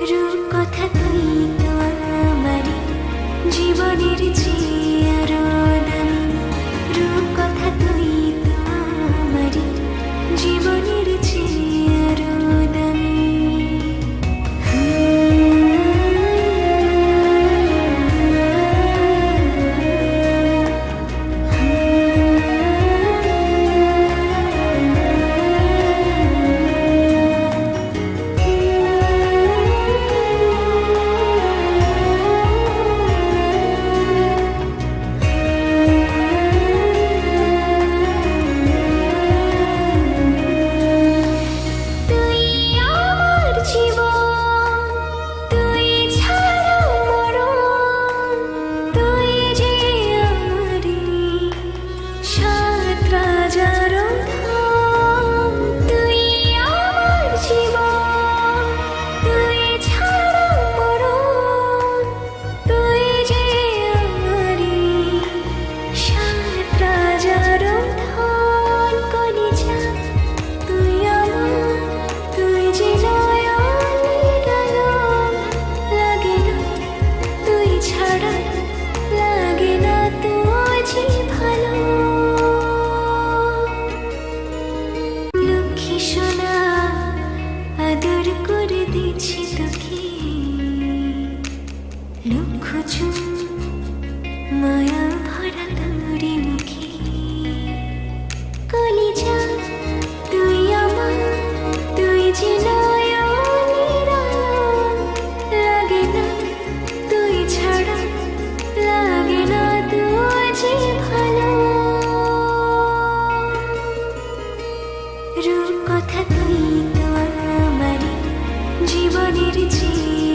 রূপকথা তুই তো আমার জীবনের চেয়ে আরও রূপ কথা তুমি তো আমারই জীবনের চেয়ে